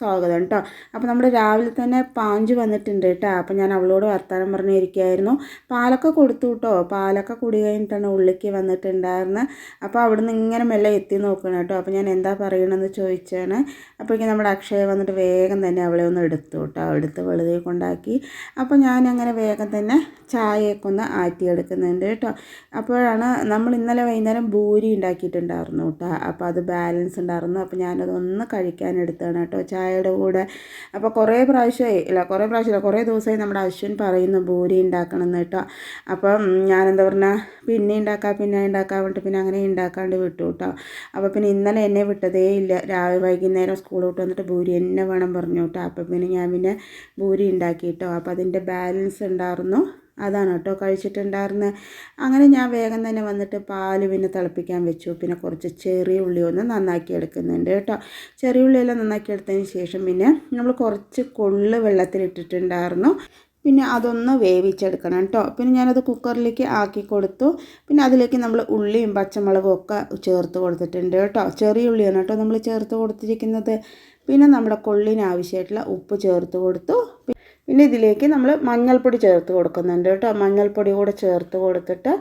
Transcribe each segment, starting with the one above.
സ്വാഗതം കേട്ടോ അപ്പോൾ നമ്മൾ രാവിലെ തന്നെ പാഞ്ച് വന്നിട്ടുണ്ട് കേട്ടോ അപ്പോൾ ഞാൻ അവളോട് വർത്തമാനം പറഞ്ഞിരിക്കുകയായിരുന്നു പാലൊക്കെ കൊടുത്തു കേട്ടോ പാലൊക്കെ കുടി കഴിഞ്ഞിട്ടാണ് ഉള്ളിലേക്ക് വന്നിട്ടുണ്ടായിരുന്നത് അപ്പോൾ അവിടുന്ന് ഇങ്ങനെ മെല്ലെ എത്തി നോക്കണം കേട്ടോ അപ്പോൾ ഞാൻ എന്താ പറയണമെന്ന് ചോദിച്ചാണ്. അപ്പോഴേക്കും നമ്മുടെ അക്ഷയ വന്നിട്ട് വേഗം തന്നെ അവളെ ഒന്ന് എടുത്തു കേട്ടോ എടുത്ത് വെളുതെ കൊണ്ടാക്കി. അപ്പോൾ ഞാൻ അങ്ങനെ വേഗം തന്നെ ചായയൊക്കെ ഒന്ന് ആറ്റിയെടുക്കുന്നുണ്ട് കേട്ടോ അപ്പോഴാണ് നമ്മൾ ഇന്നലെ വൈകുന്നേരം ഭൂരി ഉണ്ടാക്കിയിട്ടുണ്ടായിരുന്നു കേട്ടോ അപ്പോൾ അത് ബാലൻസ് ഉണ്ടായിരുന്നു. അപ്പോൾ ഞാനതൊന്ന് കഴിക്കാൻ എടുത്താണ് കേട്ടോ ചായയുടെ കൂടെ. അപ്പോൾ കുറേ പ്രാവശ്യമായി ഇല്ല കുറേ പ്രാവശ്യമില്ല കുറേ ദിവസമായി നമ്മുടെ അശ്വിൻ പറയുന്നു ഭൂരി ഉണ്ടാക്കണം എന്ന് കേട്ടോ. അപ്പം ഞാനെന്താ പറഞ്ഞാൽ പിന്നെ ഉണ്ടാക്കാം പിന്നെ ഉണ്ടാക്കാൻ വേണ്ടിയിട്ട് പിന്നെ അങ്ങനെ ഉണ്ടാക്കാണ്ട് വിട്ടു കേട്ടോ. അപ്പോൾ പിന്നെ ഇന്നലെ എന്നെ വിട്ടതേ ഇല്ല. രാവിലെ വൈകുന്നേരം സ്കൂൾ വിട്ട് വന്നിട്ട് ഭൂരി എന്നെ വേണം പറഞ്ഞു കേട്ടോ. അപ്പോൾ പിന്നെ ഞാൻ പിന്നെ ഭൂരി ഉണ്ടാക്കി കേട്ടോ. അപ്പോൾ അതിന്റെ ബാലൻസ് ഉണ്ടായിരുന്നു അതാണ് കേട്ടോ കഴിച്ചിട്ടുണ്ടായിരുന്നത് അങ്ങനെ ഞാൻ വേഗം തന്നെ വന്നിട്ട് പാൽ പിന്നെ തിളപ്പിക്കാൻ വെച്ചു. പിന്നെ കുറച്ച് ചെറിയ ഉള്ളി ഒന്ന് നന്നാക്കി എടുക്കുന്നുണ്ട് കേട്ടോ. ചെറിയ ഉള്ളിയെല്ലാം നന്നാക്കി എടുത്തതിന് ശേഷം പിന്നെ നമ്മൾ കുറച്ച് കൊള്ള് വെള്ളത്തിലിട്ടിട്ടുണ്ടായിരുന്നു പിന്നെ അതൊന്ന് വേവിച്ചെടുക്കണം കേട്ടോ. പിന്നെ ഞാനത് കുക്കറിലേക്ക് ആക്കി കൊടുത്തു. പിന്നെ അതിലേക്ക് നമ്മൾ ഉള്ളിയും പച്ചമുളകും ഒക്കെ ചേർത്ത് കൊടുത്തിട്ടുണ്ട് കേട്ടോ. ചെറിയ ഉള്ളിയാണ് കേട്ടോ നമ്മൾ ചേർത്ത് കൊടുത്തിരിക്കുന്നത്. പിന്നെ നമ്മുടെ കൊള്ളിന് ആവശ്യമായിട്ടുള്ള ഉപ്പ് ചേർത്ത് കൊടുത്തു. പിന്നെ ഇതിലേക്ക് നമ്മൾ മഞ്ഞൾപ്പൊടി ചേർത്ത് കൊടുക്കുന്നുണ്ട് കേട്ടോ. മഞ്ഞൾപ്പൊടി കൂടെ ചേർത്ത് കൊടുത്തിട്ട്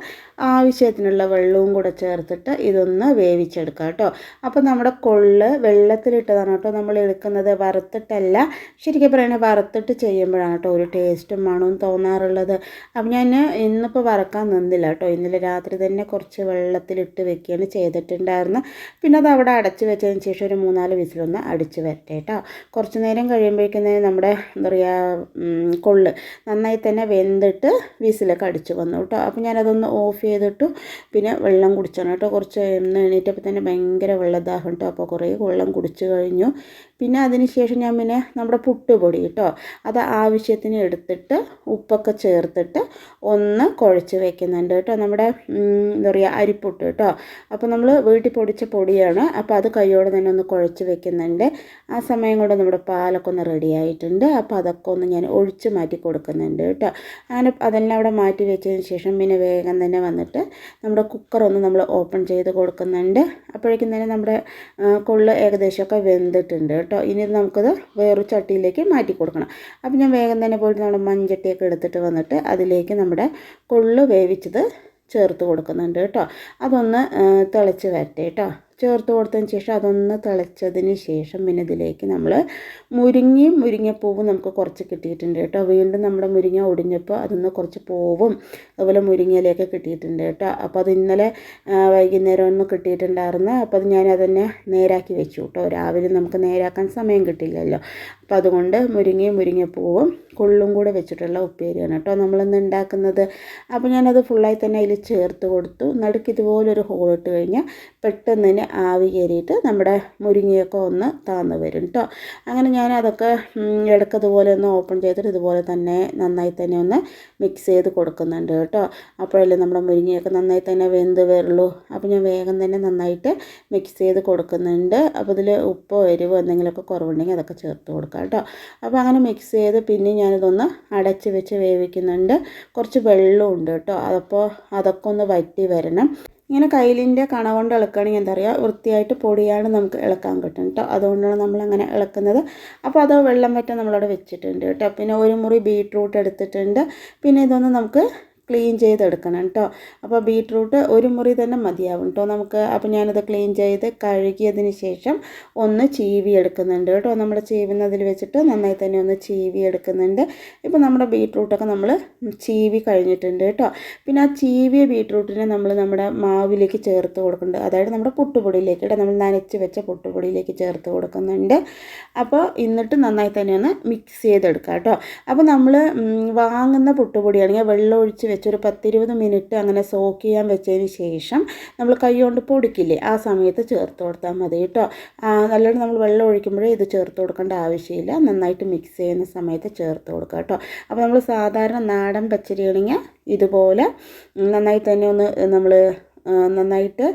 ആവശ്യത്തിനുള്ള വെള്ളവും കൂടെ ചേർത്തിട്ട് ഇതൊന്ന് വേവിച്ചെടുക്കുക കേട്ടോ. അപ്പോൾ നമ്മുടെ കൊള്ള് വെള്ളത്തിലിട്ടതാണ് കേട്ടോ നമ്മൾ എടുക്കുന്നത്. വറുത്തിട്ടല്ല. ശരിക്കും പറയുന്നത് വറുത്തിട്ട് ചെയ്യുമ്പോഴാണ് കേട്ടോ ഒരു ടേസ്റ്റും മണവും തോന്നാറുള്ളത്. അപ്പം ഞാൻ ഇന്നിപ്പോൾ വറക്കാൻ നിന്നില്ല കേട്ടോ. ഇന്നലെ രാത്രി തന്നെ കുറച്ച് വെള്ളത്തിലിട്ട് വെക്കുകയാണ് ചെയ്തിട്ടുണ്ടായിരുന്നു പിന്നെ അത് അവിടെ അടച്ച് വെച്ചതിന് ശേഷം ഒരു മൂന്നാൽ വിസിലൊന്ന് അടിച്ച് വരട്ടെ കേട്ടോ. കുറച്ച് നേരം കഴിയുമ്പോഴേക്കും നമ്മുടെ എന്താ പറയുക കൊള്ള്. നന്നായി തന്നെ വെന്തിട്ട് വിസിലൊക്കെ അടിച്ച് വന്നു കേട്ടോ. അപ്പോൾ ഞാനതൊന്ന് ഓഫ് ചെയ്തിട്ടു പിന്നെ വെള്ളം കുടിച്ചാണ് കേട്ടോ. കുറച്ച് എണീറ്റപ്പോൾ തന്നെ ഭയങ്കര വെള്ളദാഹം കേട്ടോ. അപ്പോൾ കുറേ വെള്ളം കുടിച്ച് കഴിഞ്ഞു. പിന്നെ അതിന് ശേഷം ഞാൻ പിന്നെ നമ്മുടെ പുട്ടുപൊടി കേട്ടോ. അത് ആവശ്യത്തിന് എടുത്തിട്ട് ഉപ്പൊക്കെ ചേർത്തിട്ട് ഒന്ന് കുഴച്ച് വെക്കുന്നുണ്ട് കേട്ടോ. നമ്മുടെ എന്താ പറയുക അരിപ്പുട്ട് കേട്ടോ. അപ്പോൾ നമ്മൾ വീട്ടിൽ പൊടിച്ച പൊടിയാണ്. അപ്പോൾ അത് കൈയോടെ തന്നെ ഒന്ന് കുഴച്ച് വെക്കുന്നുണ്ട്. ആ സമയം കൊണ്ട് നമ്മുടെ പാലൊക്കെ ഒന്ന് റെഡി ആയിട്ടുണ്ട്. അപ്പോൾ അതൊക്കെ ഒന്ന് ഞാൻ ഒഴിച്ച് മാറ്റി കൊടുക്കുന്നുണ്ട് കേട്ടോ. അങ്ങനെ അതെല്ലാം അവിടെ മാറ്റി വെച്ചതിന് ശേഷം പിന്നെ വേഗം തന്നെ വന്നിട്ട് നമ്മുടെ കുക്കർ ഒന്ന് നമ്മൾ ഓപ്പൺ ചെയ്ത് കൊടുക്കുന്നുണ്ട്. അപ്പോഴേക്കും തന്നെ നമ്മുടെ കൊള്ള് ഏകദേശമൊക്കെ വെന്തിട്ടുണ്ട് കേട്ടോ. ഇനി നമുക്കത് വേറൊരു ചട്ടിയിലേക്ക് മാറ്റി കൊടുക്കണം. അപ്പോൾ ഞാൻ വേഗം തന്നെ പോയിട്ട് നമ്മുടെ മൺചട്ടിയൊക്കെ എടുത്തിട്ട് വന്നിട്ട് അതിലേക്ക് നമ്മുടെ കൊള്ളു വേവിച്ചത് ചേർത്ത് കൊടുക്കുന്നുണ്ട് കേട്ടോ. അതൊന്ന് തിളച്ച് വരട്ടെ കേട്ടോ. ചേർത്ത് കൊടുത്തതിന് ശേഷം അതൊന്ന് തിളച്ചതിന് ശേഷം പിന്നെ ഇതിലേക്ക് നമ്മൾ മുരിങ്ങയും മുരിങ്ങപ്പൂവും നമുക്ക് കുറച്ച് കിട്ടിയിട്ടുണ്ട് കേട്ടോ. വീണ്ടും നമ്മുടെ മുരിങ്ങ ഒടിഞ്ഞപ്പോൾ അതിന്ന് കുറച്ച് പൂവും അതുപോലെ മുരിങ്ങയിലേക്ക് കിട്ടിയിട്ടുണ്ട് കേട്ടോ. അപ്പോൾ അത് ഇന്നലെ വൈകുന്നേരം ഒന്ന് കിട്ടിയിട്ടുണ്ടായിരുന്നു. അപ്പോൾ അത് ഞാൻ അതന്നെ നേരാക്കി വെച്ചു കേട്ടോ. രാവിലെ നമുക്ക് നേരാക്കാൻ സമയം കിട്ടില്ലല്ലോ അപ്പോൾ അതുകൊണ്ട് മുരിങ്ങയും മുരിങ്ങപ്പൂവും കൊള്ളും കൂടെ വെച്ചിട്ടുള്ള ഉപ്പേരിയാണ് കേട്ടോ നമ്മളിന്ന് ഉണ്ടാക്കുന്നത്. അപ്പോൾ ഞാനത് ഫുള്ളായി തന്നെ അതിൽ ചേർത്ത് കൊടുത്തു. നടുക്ക് ഇതുപോലൊരു ഹോൾ ഇട്ട് കഴിഞ്ഞാൽ പെട്ടെന്ന് തന്നെ ആവി കയറിയിട്ട് നമ്മുടെ മുരിങ്ങയൊക്കെ ഒന്ന് താന്ന് വരും കേട്ടോ അങ്ങനെ ഞാൻ അതൊക്കെ ഇടയ്ക്ക് ഇതുപോലെ ഒന്ന് ഓപ്പൺ ചെയ്തിട്ട് ഇതുപോലെ തന്നെ നന്നായി തന്നെ ഒന്ന് മിക്സ് ചെയ്ത് കൊടുക്കുന്നുണ്ട് കേട്ടോ അപ്പോഴല്ലേ നമ്മുടെ മുരിങ്ങയൊക്കെ നന്നായി തന്നെ വെന്ത് വരുള്ളൂ. അപ്പോൾ ഞാൻ വേഗം തന്നെ നന്നായിട്ട് മിക്സ് ചെയ്ത് കൊടുക്കുന്നുണ്ട്. അപ്പോൾ ഇതിൽ ഉപ്പോ എരിവോ എന്തെങ്കിലുമൊക്കെ കുറവുണ്ടെങ്കിൽ അതൊക്കെ ചേർത്ത് കൊടുക്കാം കേട്ടോ അപ്പോൾ അങ്ങനെ മിക്സ് ചെയ്ത് പിന്നെ ഞാനിതൊന്ന് അടച്ച് വെച്ച് വേവിക്കുന്നുണ്ട്. കുറച്ച് വെള്ളമുണ്ട് കേട്ടോ അതപ്പോൾ അതൊക്കെ ഒന്ന് വറ്റി വരണം. ഇങ്ങനെ കയ്യിലിന്റെ കണ കൊണ്ട് ഇളക്കുകയാണെങ്കിൽ എന്താ പറയുക വൃത്തിയായിട്ട് പൊടിയാണ് നമുക്ക് ഇളക്കാൻ കിട്ടും കേട്ടോ. അതുകൊണ്ടാണ് നമ്മളങ്ങനെ ഇളക്കുന്നത്. അപ്പോൾ അത് വെള്ളം വറ്റാൻ നമ്മളവിടെ വെച്ചിട്ടുണ്ട് കേട്ടോ. പിന്നെ ഒരു മുറി ബീട്രൂട്ട് എടുത്തിട്ടുണ്ട്. പിന്നെ ഇതൊന്ന് നമുക്ക് ക്ലീൻ ചെയ്തെടുക്കണം കേട്ടോ അപ്പോൾ ബീട്രൂട്ട് ഒരു മുറി തന്നെ മതിയാവും കേട്ടോ നമുക്ക് അപ്പോൾ ഞാനത് ക്ലീൻ ചെയ്ത് കഴുകിയതിന് ശേഷം ഒന്ന് ചീവി എടുക്കുന്നുണ്ട് കേട്ടോ നമ്മൾ ചീവുന്നതിൽ വെച്ചിട്ട് നന്നായി തന്നെ ഒന്ന് ചീവി എടുക്കുന്നുണ്ട്. ഇപ്പോൾ നമ്മുടെ ബീട്രൂട്ടൊക്കെ നമ്മൾ ചീവി കഴിഞ്ഞിട്ടുണ്ട് കേട്ടോ പിന്നെ ആ ചീവിയ ബീട്രൂട്ടിനെ നമ്മൾ നമ്മുടെ മാവിലേക്ക് ചേർത്ത് കൊടുക്കുന്നുണ്ട്. അതായത് നമ്മുടെ പുട്ടുപൊടിയിലേക്ക് കേട്ടോ നമ്മൾ നനച്ച് വെച്ച പുട്ടുപൊടിയിലേക്ക് ചേർത്ത് കൊടുക്കുന്നുണ്ട്. അപ്പോൾ എന്നിട്ട് നന്നായി തന്നെ ഒന്ന് മിക്സ് ചെയ്തെടുക്കാം കേട്ടോ അപ്പോൾ നമ്മൾ വാങ്ങുന്ന പുട്ടുപൊടിയാണെങ്കിൽ വെള്ളം ഒഴിച്ച് വെച്ചൊരു പത്തിരുപത് മിനിറ്റ് അങ്ങനെ സോക്ക് ചെയ്യാൻ വെച്ചതിന് ശേഷം നമ്മൾ കൈ കൊണ്ട് പൊടിക്കില്ലേ ആ സമയത്ത് ചേർത്ത് കൊടുത്താൽ മതി കേട്ടോ. നല്ലോണം നമ്മൾ വെള്ളം ഒഴിക്കുമ്പോഴേ ഇത് ചേർത്ത് കൊടുക്കേണ്ട ആവശ്യമില്ല. നന്നായിട്ട് മിക്സ് ചെയ്യുന്ന സമയത്ത് ചേർത്ത് കൊടുക്കുക കേട്ടോ. അപ്പോൾ നമ്മൾ സാധാരണ നാടൻ പച്ചരിയാണെങ്കിൽ ഇതുപോലെ നന്നായി തന്നെ ഒന്ന് നമ്മൾ നന്നായിട്ട്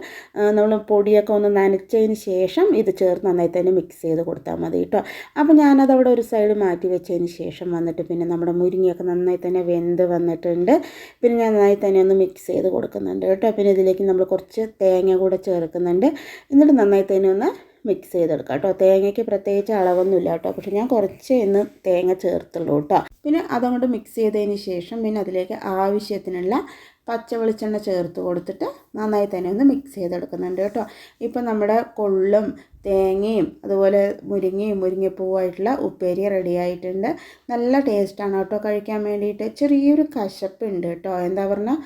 നമ്മൾ പൊടിയൊക്കെ ഒന്ന് നനച്ചതിന് ശേഷം ഇത് ചേർത്ത് നന്നായി തന്നെ മിക്സ് ചെയ്ത് കൊടുത്താൽ മതി കേട്ടോ അപ്പോൾ ഞാനത് അവിടെ ഒരു സൈഡ് മാറ്റി വെച്ചതിന് ശേഷം വന്നിട്ട് പിന്നെ നമ്മുടെ മുരിങ്ങയൊക്കെ നന്നായി തന്നെ വെന്ത് വന്നിട്ടുണ്ട്. പിന്നെ ഞാൻ നന്നായി തന്നെ ഒന്ന് മിക്സ് ചെയ്ത് കൊടുക്കുന്നുണ്ട് കേട്ടോ പിന്നെ ഇതിലേക്ക് നമ്മൾ കുറച്ച് തേങ്ങ കൂടെ ചേർക്കുന്നുണ്ട്. എന്നിട്ട് നന്നായി തന്നെ ഒന്ന് മിക്സ് ചെയ്തെടുക്കാം കേട്ടോ തേങ്ങയ്ക്ക് പ്രത്യേകിച്ച് അളവൊന്നുമില്ല കേട്ടോ പക്ഷെ ഞാൻ കുറച്ച് ഇന്ന് തേങ്ങ ചേർത്തുള്ളൂ കേട്ടോ പിന്നെ അതങ്ങോട്ട് മിക്സ് ചെയ്തതിന് ശേഷം പിന്നെ അതിലേക്ക് ആവശ്യത്തിനുള്ള പച്ച വെളിച്ചെണ്ണ ചേർത്ത് കൊടുത്തിട്ട് നന്നായി തന്നെ ഒന്ന് മിക്സ് ചെയ്തെടുക്കുന്നുണ്ട് കേട്ടോ. ഇപ്പം നമ്മുടെ കൊള്ളും തേങ്ങയും അതുപോലെ മുരിങ്ങയും മുരിങ്ങപ്പൂവായിട്ടുള്ള ഉപ്പേരി റെഡി ആയിട്ടുണ്ട്. നല്ല ടേസ്റ്റാണ് കേട്ടോ കഴിക്കാൻ വേണ്ടിയിട്ട്. ചെറിയൊരു കശപ്പുണ്ട് കേട്ടോ. എന്താ പറഞ്ഞാൽ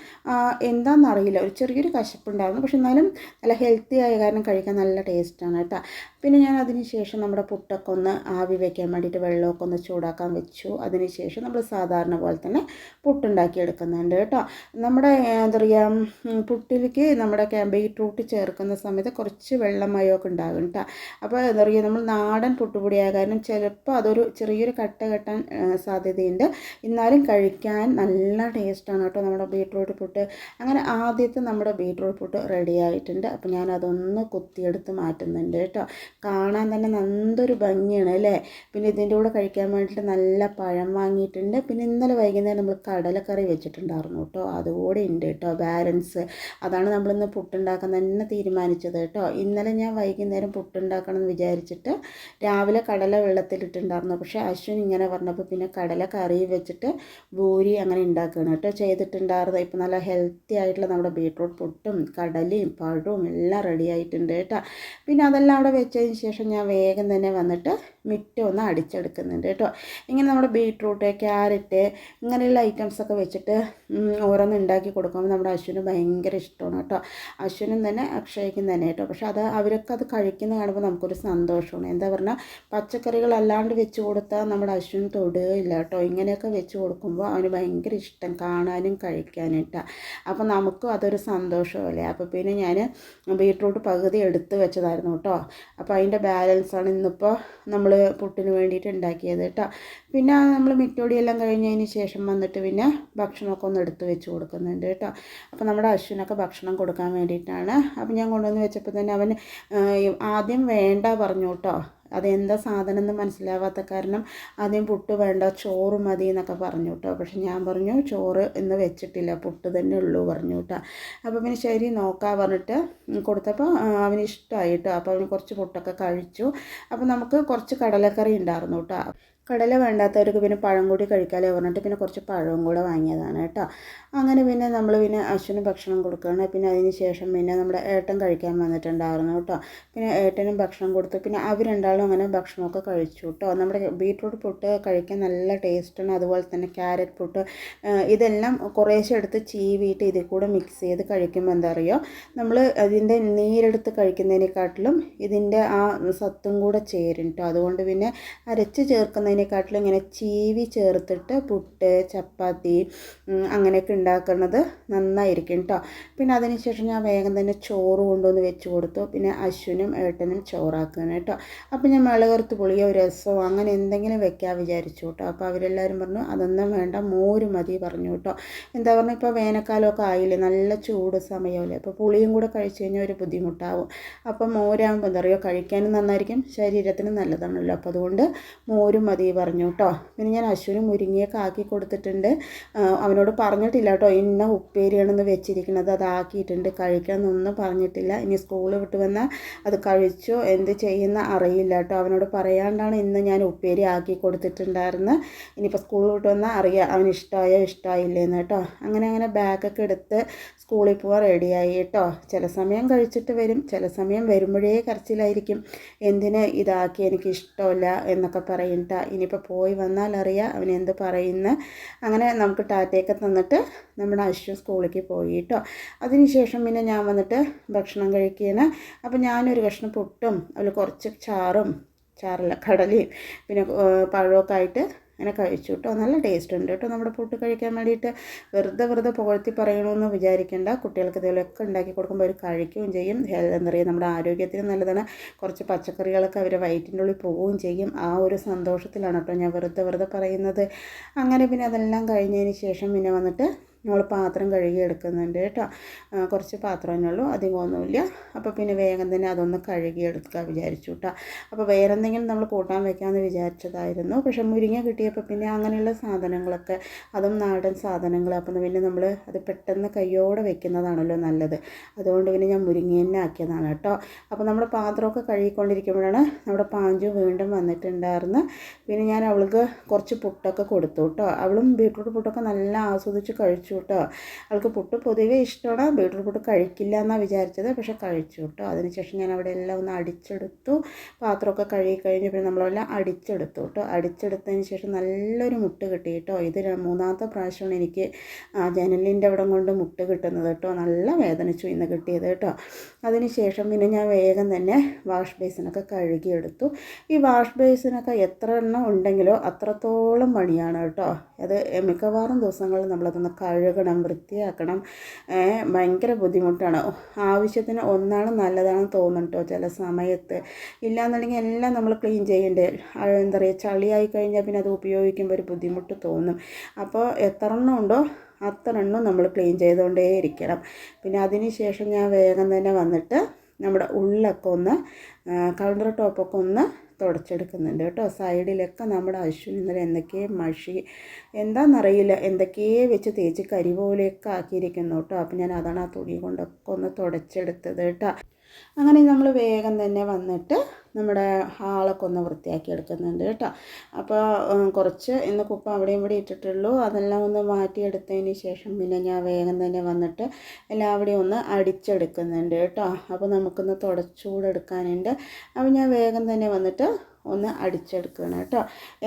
എന്താണെന്നറിയില്ല ഒരു ചെറിയൊരു കശപ്പുണ്ടായിരുന്നു. പക്ഷെ എന്നാലും നല്ല ഹെൽത്തി ആയ കാരണം കഴിക്കാൻ നല്ല ടേസ്റ്റാണ് കേട്ടോ. പിന്നെ ഞാൻ അതിന് ശേഷം നമ്മുടെ പുട്ടൊക്കെ ഒന്ന് ആവി വയ്ക്കാൻ വേണ്ടിയിട്ട് വെള്ളമൊക്കെ ഒന്ന് ചൂടാക്കാൻ വെച്ചു. അതിന് ശേഷം നമ്മൾ സാധാരണ പോലെ തന്നെ പുട്ടുണ്ടാക്കി എടുക്കുന്നുണ്ട് കേട്ടോ. നമ്മുടെ എന്താ പറയുക പുട്ടിലേക്ക് നമ്മുടെ ബീട്രൂട്ട് ചേർക്കുന്ന സമയത്ത് കുറച്ച് വെള്ളമയമൊക്കെ ഉണ്ടാകും കേട്ടോ. അപ്പോൾ എന്താ പറയുക നമ്മൾ നാടൻ പുട്ടുപൊടിയായ കാരണം ചിലപ്പോൾ അതൊരു ചെറിയൊരു കട്ട കെട്ടാൻ സാധ്യതയുണ്ട്. എന്നാലും കഴിക്കാൻ നല്ല ടേസ്റ്റാണ് കേട്ടോ നമ്മുടെ ബീട്രൂട്ട് പുട്ട്. അങ്ങനെ ആദ്യത്തെ നമ്മുടെ ബീട്രൂട്ട് പുട്ട് റെഡി ആയിട്ടുണ്ട്. അപ്പോൾ ഞാൻ അതൊന്ന് കുത്തിയെടുത്ത് മാറ്റുന്നുണ്ട് കേട്ടോ. കാണാൻ തന്നെ നല്ലൊരു ഭംഗിയാണ് അല്ലേ? പിന്നെ ഇതിന്റെ കൂടെ കഴിക്കാൻ വേണ്ടിയിട്ട് നല്ല പഴം വാങ്ങിയിട്ടുണ്ട്. പിന്നെ ഇന്നലെ വൈകുന്നേരം നമ്മൾ കടലക്കറി വെച്ചിട്ടുണ്ടായിരുന്നു കേട്ടോ. അതുകൂടെ ഉണ്ട് കേട്ടോ ബാലൻസ്. അതാണ് നമ്മളിന്ന് പുട്ടുണ്ടാക്കാൻ തന്നെ തീരുമാനിച്ചത് കേട്ടോ. ഇന്നലെ ഞാൻ വൈകുന്നേരം പുട്ടുണ്ടാക്കണം എന്ന് വിചാരിച്ചിട്ട് രാവിലെ കടല വെള്ളത്തിലിട്ടുണ്ടായിരുന്നു. പക്ഷേ അശ്വിൻ ഇങ്ങനെ പറഞ്ഞപ്പോൾ പിന്നെ കടല കറി വെച്ചിട്ട് ഭൂരി അങ്ങനെ ഉണ്ടാക്കുകയാണ് കേട്ടോ ചെയ്തിട്ടുണ്ടായിരുന്നത്. ഇപ്പം നല്ല ഹെൽത്തി ആയിട്ടുള്ള നമ്മുടെ ബീട്രൂട്ട് പുട്ടും കടലയും പഴവും എല്ലാം റെഡി ആയിട്ടുണ്ട് കേട്ടോ. പിന്നെ അതെല്ലാം അവിടെ വെച്ചതിന് ശേഷം ഞാൻ വേഗം തന്നെ വന്നിട്ട് മിറ്റം ഒന്ന് അടിച്ചെടുക്കുന്നുണ്ട് കേട്ടോ. ഇങ്ങനെ നമ്മുടെ ബീട്രൂട്ട് ക്യാരറ്റ് ഇങ്ങനെയുള്ള ഐറ്റംസൊക്കെ വെച്ചിട്ട് ഓരോന്ന് ഉണ്ടാക്കി കൊടുക്കുമ്പോൾ നമ്മുടെ അശ്വിന് ഭയങ്കര ഇഷ്ടമാണ് കേട്ടോ. അശ്വിനും തന്നെ അക്ഷയ്ക്കും തന്നെ കേട്ടോ. പക്ഷേ അത് അവരൊക്കെ അത് കഴിക്കുന്ന കാണുമ്പോൾ നമുക്കൊരു സന്തോഷമാണ്. എന്താ പറഞ്ഞാൽ പച്ചക്കറികൾ അല്ലാണ്ട് വെച്ച് കൊടുത്താൽ നമ്മുടെ അശ്വിൻ തൊടുകയില്ല കേട്ടോ. ഇങ്ങനെയൊക്കെ വെച്ച് കൊടുക്കുമ്പോൾ അവന് ഭയങ്കര ഇഷ്ടം കാണാനും കഴിക്കാനും കേട്ടോ അപ്പോൾ നമുക്കും അതൊരു സന്തോഷമല്ലേ? അപ്പോൾ പിന്നെ ഞാൻ ബീട്രൂട്ട് പകുതി എടുത്ത് വെച്ചതായിരുന്നു കേട്ടോ. അപ്പോൾ അതിന്റെ ബാലൻസാണ് ഇന്നിപ്പോൾ നമ്മൾ പുട്ടിന് വേണ്ടിയിട്ട് ഉണ്ടാക്കിയത് കേട്ടോ. പിന്നെ നമ്മൾ മിറ്റോടിയെല്ലാം കഴിഞ്ഞതിന് ശേഷം വന്നിട്ട് പിന്നെ ഭക്ഷണമൊക്കെ ഒന്ന് എടുത്ത് വെച്ച് കൊടുക്കുന്നുണ്ട് കേട്ടോ. അപ്പോൾ നമ്മുടെ അശ്വിനൊക്കെ ഭക്ഷണം കൊടുക്കാൻ വേണ്ടിയിട്ടാണ്. അപ്പോൾ ഞാൻ കൊണ്ടുവന്ന് വെച്ചപ്പോൾ തന്നെ അവൻ ആ, ആദ്യം വേണ്ട പറഞ്ഞു കേട്ടോ അതെന്താ സാധനം എന്ന് മനസ്സിലാവാത്ത കാരണം ആദ്യം പുട്ട് വേണ്ട ചോറ് മതി എന്നൊക്കെ പറഞ്ഞു കേട്ടോ പക്ഷെ ഞാൻ പറഞ്ഞു ചോറ് ഇന്ന് വെച്ചിട്ടില്ല പുട്ട് തന്നെ ഉള്ളൂ പറഞ്ഞു കേട്ടോ അപ്പോൾ പിന്നെ ശരി നോക്കാം പറഞ്ഞിട്ട് കൊടുത്തപ്പോൾ അവന് ഇഷ്ടമായി കേട്ടോ അപ്പോൾ അവന് കുറച്ച് പുട്ടൊക്കെ കഴിച്ചു. അപ്പോൾ നമുക്ക് കുറച്ച് കടലക്കറി ഉണ്ടായിരുന്നു കേട്ടോ. കടല വേണ്ടാത്തവർക്ക് പിന്നെ പഴം കൂടി കഴിക്കാമല്ലോ പറഞ്ഞിട്ട് പിന്നെ കുറച്ച് പഴവും കൂടെ വാങ്ങിയതാണ് കേട്ടോ. അങ്ങനെ പിന്നെ നമ്മൾ പിന്നെ അശ്വിന് ഭക്ഷണം കൊടുക്കുകയാണ്. പിന്നെ അതിന് ശേഷം പിന്നെ നമ്മുടെ ഏട്ടൻ കഴിക്കാൻ വന്നിട്ടുണ്ടായിരുന്നു കേട്ടോ. പിന്നെ ഏട്ടനും ഭക്ഷണം കൊടുത്തു. പിന്നെ അവർ രണ്ടാളും അങ്ങനെ ഭക്ഷണമൊക്കെ കഴിച്ചു കേട്ടോ. നമ്മുടെ ബീട്രൂട്ട് പുട്ട് കഴിക്കാൻ നല്ല ടേസ്റ്റാണ്. അതുപോലെ തന്നെ ക്യാരറ്റ് പുട്ട് ഇതെല്ലാം കുറേശ്ശെ എടുത്ത് ചീവിയിട്ട് ഇതിൽ കൂടെ മിക്സ് ചെയ്ത് കഴിക്കുമ്പോൾ എന്താ പറയുക നമ്മൾ അതിന്റെ നീരെടുത്ത് കഴിക്കുന്നതിനെക്കാട്ടിലും ഇതിന്റെ ആ സത്തും കൂടെ ചേരും കേട്ടോ. അതുകൊണ്ട് പിന്നെ അരച്ച് ചേർക്കുന്നതിനെക്കാട്ടിലും ഇങ്ങനെ ചീവി ചേർത്തിട്ട് പുട്ട് ചപ്പാത്തി അങ്ങനെയൊക്കെ ഉണ്ടാക്കുന്നത് നന്നായിരിക്കും കേട്ടോ പിന്നെ അതിനുശേഷം ഞാൻ വേഗം തന്നെ ചോറ് കൊണ്ടുവന്ന് വെച്ച് കൊടുത്തു. പിന്നെ അശ്വിനും ഏട്ടനും ചോറാക്കുകയാണ് കേട്ടോ അപ്പോൾ ഞാൻ മിളകർത്ത് പുളിയോ രസമോ അങ്ങനെ എന്തെങ്കിലും വെക്കാൻ വിചാരിച്ചു കേട്ടോ അപ്പോൾ അവരെല്ലാവരും പറഞ്ഞു അതൊന്നും വേണ്ട മോര് മതി പറഞ്ഞു കേട്ടോ എന്താ പറഞ്ഞാൽ ഇപ്പോൾ വേനൽക്കാലമൊക്കെ ആയില്ലേ നല്ല ചൂട് സമയമല്ലേ. അപ്പോൾ പുളിയും കൂടെ കഴിച്ചു കഴിഞ്ഞാൽ ഒരു ബുദ്ധിമുട്ടാവും. അപ്പോൾ മോരാകുമ്പോൾ എന്താ പറയുക കഴിക്കാനും നന്നായിരിക്കും ശരീരത്തിന് നല്ലതാണല്ലോ. അപ്പോൾ അതുകൊണ്ട് മോരും മതി പറഞ്ഞു കേട്ടോ പിന്നെ ഞാൻ അശ്വിന് മുരിങ്ങയൊക്കെ ആക്കി കൊടുത്തിട്ടുണ്ട്. അവനോട് പറഞ്ഞിട്ടില്ല കേട്ടോ ഇന്ന ഉപ്പേരിയാണെന്ന് വെച്ചിരിക്കുന്നത്. അത് ആക്കിയിട്ടുണ്ട്. കഴിക്കാമെന്നൊന്നും പറഞ്ഞിട്ടില്ല. ഇനി സ്കൂൾ വിട്ട് വന്നാൽ അത് കഴിച്ചോ എന്ത് ചെയ്യുന്ന അറിയില്ല കേട്ടോ അവനോട് പറയാണ്ടാണ് ഇന്ന് ഞാൻ ഉപ്പേരി ആക്കി കൊടുത്തിട്ടുണ്ടായിരുന്നു. ഇനിയിപ്പോൾ സ്കൂൾ വിട്ട് വന്നാൽ അറിയാം അവന് ഇഷ്ടമായോ ഇഷ്ടമായില്ലേന്ന് കേട്ടോ അങ്ങനെ അങ്ങനെ ബാഗൊക്കെ എടുത്ത് സ്കൂളിൽ പോകാൻ റെഡിയായി കേട്ടോ ചില സമയം കഴിച്ചിട്ട് വരും. ചില സമയം വരുമ്പോഴേ കരച്ചിലായിരിക്കും. എന്തിന് ഇതാക്കി എനിക്ക് ഇഷ്ടമല്ല എന്നൊക്കെ പറയണ്ട ഇനിയിപ്പോൾ പോയി വന്നാൽ അറിയാം അവൻ എന്ത് പറയുന്ന. അങ്ങനെ നമുക്ക് ടാറ്റയൊക്കെ തന്നിട്ട് നമ്മുടെ അശ്വ സ്കൂളിലേക്ക് പോയി കേട്ടോ. അതിനുശേഷം പിന്നെ ഞാൻ വന്നിട്ട് ഭക്ഷണം കഴിക്കുകയാണ്. അപ്പോൾ ഞാനൊരു കഷ്ണം പുട്ടും അതിൽ കുറച്ച് ചാറും ചാറല്ല കടലയും പിന്നെ പഴമൊക്കെ ആയിട്ട് അങ്ങനെ കഴിച്ചു കേട്ടോ. നല്ല ടേസ്റ്റ് ഉണ്ട് കേട്ടോ നമ്മുടെ പുട്ട് കഴിക്കാൻ വേണ്ടിയിട്ട്. വെറുതെ വെറുതെ പുകഴ്ത്തി പറയണമെന്ന് വിചാരിക്കേണ്ട. കുട്ടികൾക്ക് ഇതുപോലെയൊക്കെ ഉണ്ടാക്കി കൊടുക്കുമ്പോൾ അവർ കഴിക്കുകയും ചെയ്യും. എന്താ പറയുക നമ്മുടെ ആരോഗ്യത്തിന് നല്ലതാണ്. കുറച്ച് പച്ചക്കറികളൊക്കെ അവരെ വയറ്റിന്റെ ഉള്ളിൽ പോവുകയും ചെയ്യും. ആ ഒരു സന്തോഷത്തിലാണ് കേട്ടോ ഞാൻ വെറുതെ വെറുതെ പറയുന്നത്. അങ്ങനെ പിന്നെ അതെല്ലാം കഴിഞ്ഞതിന് ശേഷം പിന്നെ വന്നിട്ട് നമ്മൾ പാത്രം കഴുകി എടുക്കുന്നുണ്ട് കേട്ടോ കുറച്ച് പാത്രമേ ഉള്ളൂ അധികമൊന്നുമില്ല അപ്പോൾ പിന്നെ വേഗം തന്നെ അതൊന്ന് കഴുകി എടുക്കുക വിചാരിച്ചു കേട്ടോ അപ്പോൾ വേറെ എന്തെങ്കിലും നമ്മൾ കൂട്ടാൻ വെക്കാമെന്ന് വിചാരിച്ചതായിരുന്നു. പക്ഷെ മുരിങ്ങ കിട്ടിയപ്പോൾ പിന്നെ അങ്ങനെയുള്ള സാധനങ്ങളൊക്കെ അതും നാടൻ സാധനങ്ങൾ അപ്പം പിന്നെ നമ്മൾ അത് പെട്ടെന്ന് കയ്യോടെ വെക്കുന്നതാണല്ലോ നല്ലത്. അതുകൊണ്ട് പിന്നെ ഞാൻ മുരിങ്ങ തന്നെ ആക്കിയതാണ് കേട്ടോ അപ്പോൾ നമ്മൾ പാത്രമൊക്കെ കഴുകിക്കൊണ്ടിരിക്കുമ്പോഴാണ് നമ്മുടെ പാഞ്ചു വീണ്ടും വന്നിട്ടുണ്ടായിരുന്നു. പിന്നെ ഞാൻ അവൾക്ക് കുറച്ച് പുട്ടൊക്കെ കൊടുത്തു കേട്ടോ അവളും ബീട്രൂട്ട് പുട്ടൊക്കെ നല്ല ആസ്വദിച്ച് കഴിച്ചു. കേട്ടോ. അവൾക്ക് പുട്ട് പൊതുവേ ഇഷ്ടമാണ്. ബീട്രൂട്ട് പുട്ട് കഴിക്കില്ല എന്നാണ് വിചാരിച്ചത്. പക്ഷെ കഴിച്ചു കേട്ടോ. അതിനുശേഷം ഞാൻ അവിടെ എല്ലാം ഒന്ന് അടിച്ചെടുത്തു. പാത്രമൊക്കെ കഴുകി കഴിഞ്ഞ് പിന്നെ നമ്മളെല്ലാം അടിച്ചെടുത്തു കേട്ടോ. അടിച്ചെടുത്തതിന് ശേഷം നല്ലൊരു മുട്ട് കിട്ടി കേട്ടോ. ഇത് മൂന്നാമത്തെ പ്രാവശ്യമാണ് എനിക്ക് ജനലിന്റെ അവിടെ കൊണ്ട് മുട്ട് കിട്ടുന്നത് കേട്ടോ. നല്ല വേദനിച്ചു ഇന്ന് കിട്ടിയത് കേട്ടോ. അതിന് ശേഷം പിന്നെ ഞാൻ വേഗം തന്നെ വാഷ് ബേസിനൊക്കെ കഴുകിയെടുത്തു. ഈ വാഷ് ബേസിനൊക്കെ എത്ര എണ്ണം ഉണ്ടെങ്കിലോ അത്രത്തോളം പണിയാണ് കേട്ടോ. അത് മിക്കവാറും ദിവസങ്ങളിൽ നമ്മളതൊന്ന് കഴുകണം വൃത്തിയാക്കണം ഭയങ്കര ബുദ്ധിമുട്ടാണ്. ആവശ്യത്തിന് ഒന്നാണ് നല്ലതാണെന്ന് തോന്നും കേട്ടോ ചില സമയത്ത്. ഇല്ലാന്നുണ്ടെങ്കിൽ എല്ലാം നമ്മൾ ക്ലീൻ ചെയ്യേണ്ടേ? എന്താ പറയുക ചളിയായി കഴിഞ്ഞാൽ പിന്നെ അത് ഉപയോഗിക്കുമ്പോൾ ഒരു ബുദ്ധിമുട്ട് തോന്നും. അപ്പോൾ എത്ര എണ്ണം ഉണ്ടോ അത്ര എണ്ണം നമ്മൾ ക്ലീൻ ചെയ്തുകൊണ്ടേ ഇരിക്കണം. പിന്നെ അതിന് ശേഷം ഞാൻ വേഗം തന്നെ വന്നിട്ട് നമ്മുടെ ഉള്ളൊക്കെ ഒന്ന് കൗണ്ടർ ടോപ്പൊക്കെ ഒന്ന് തുടച്ചെടുക്കുന്നുണ്ട് കേട്ടോ. സൈഡിലൊക്കെ നമ്മുടെ അശ്വിൻ ഇന്നലെ എന്തൊക്കെ മഷി എന്താണെന്നറിയില്ല എന്തൊക്കെയോ വെച്ച് തേച്ച് കരി പോലെയൊക്കെ ആക്കിയിരിക്കുന്നു കേട്ടോ. അപ്പം ഞാൻ അതാണ് ആ തുണി കൊണ്ടൊക്കെ ഒന്ന് തുടച്ചെടുത്തത് കേട്ടോ. അങ്ങനെ നമ്മൾ വേഗം തന്നെ വന്നിട്ട് നമ്മുടെ ഹാളൊക്കെ ഒന്ന് വൃത്തിയാക്കി എടുക്കുന്നുണ്ട് കേട്ടോ. അപ്പോൾ കുറച്ച് ഇന്ന് കുപ്പ അവിടെ ഇവിടെ ഇട്ടിട്ടുള്ളൂ. അതെല്ലാം ഒന്ന് മാറ്റിയെടുത്തതിന് ശേഷം പിന്നെ ഞാൻ വേഗം തന്നെ വന്നിട്ട് എല്ലാവിടെയും ഒന്ന് അടിച്ചെടുക്കുന്നുണ്ട് കേട്ടോ. അപ്പോൾ നമുക്കൊന്ന് തുടച്ചുകൂടെ എടുക്കാനുണ്ട് അപ്പോൾ ഞാൻ വേഗം തന്നെ വന്നിട്ട് ഒന്ന് അടിച്ചെടുക്കണം കേട്ടോ.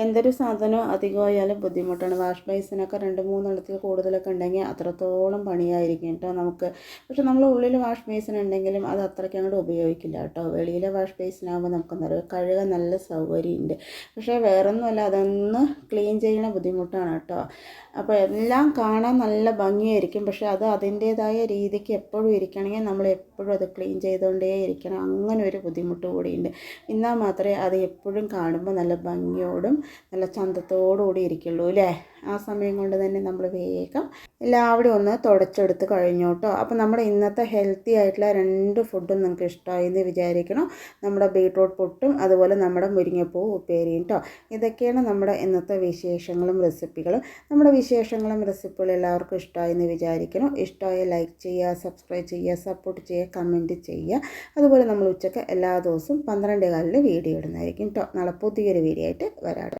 എന്തൊരു സാധനം അധികമായാലും ബുദ്ധിമുട്ടാണ്. വാഷ് ബേസിനൊക്കെ രണ്ട് മൂന്നെണ്ണത്തിൽ കൂടുതലൊക്കെ ഉണ്ടെങ്കിൽ അത്രത്തോളം പണിയായിരിക്കും കേട്ടോ നമുക്ക്. പക്ഷെ നമ്മൾ ഉള്ളിൽ വാഷ് ബേസിൻ ഉണ്ടെങ്കിലും അത് അത്രയ്ക്ക് അങ്ങോട്ട് ഉപയോഗിക്കില്ല കേട്ടോ. വെളിയിലെ വാഷ് ബേസിനാകുമ്പോൾ നമുക്കെന്താ പറയുക കഴുകാൻ നല്ല സൗകര്യമുണ്ട്. പക്ഷേ വേറൊന്നുമല്ല അതൊന്ന് ക്ലീൻ ചെയ്യണ ബുദ്ധിമുട്ടാണ് കേട്ടോ. അപ്പോൾ എല്ലാം കാണാൻ നല്ല ഭംഗിയായിരിക്കും. പക്ഷേ അത് അതിന്റേതായ രീതിക്ക് എപ്പോഴും ഇരിക്കണമെങ്കിൽ നമ്മൾ എപ്പോഴും അത് ക്ലീൻ ചെയ്തുകൊണ്ടേ ഇരിക്കണം. അങ്ങനെ ഒരു ബുദ്ധിമുട്ട് കൂടിയുണ്ട്. എന്നാൽ മാത്രമേ അത് എപ്പോഴും കാണുമ്പോൾ നല്ല ഭംഗിയോടും നല്ല ചന്തത്തോടുകൂടി ഇരിക്കുള്ളൂ അല്ലേ? ആ സമയം കൊണ്ട് തന്നെ നമ്മൾ വേഗം എല്ലാവിടെയും ഒന്ന് തുടച്ചെടുത്ത് കഴിഞ്ഞു കേട്ടോ. അപ്പോൾ നമ്മുടെ ഇന്നത്തെ ഹെൽത്തി ആയിട്ടുള്ള രണ്ട് ഫുഡും നിങ്ങൾക്ക് ഇഷ്ടമായി എന്ന് വിചാരിക്കണം. നമ്മുടെ ബീട്രൂട്ട് പൊട്ടും അതുപോലെ നമ്മുടെ മുരിങ്ങപ്പൂ ഉപ്പേരിയും കേട്ടോ ഇതൊക്കെയാണ് നമ്മുടെ ഇന്നത്തെ വിശേഷങ്ങളും റെസിപ്പികളും നമ്മുടെ വിശേഷങ്ങളും റെസിപ്പികളും എല്ലാവർക്കും ഇഷ്ടമായി എന്ന് വിചാരിക്കണം. ഇഷ്ടമായി ലൈക്ക് ചെയ്യുക സബ്സ്ക്രൈബ് ചെയ്യുക സപ്പോർട്ട് ചെയ്യുക കമന്റ് ചെയ്യുക. അതുപോലെ നമ്മൾ ഉച്ചയ്ക്ക് എല്ലാ ദിവസവും പന്ത്രണ്ടേ കാലിൽ വീഡിയോ ഇടുന്നതായിരിക്കും കേട്ടോ നാളെ പുതിയൊരു വീഡിയോ ആയിട്ട് വരാം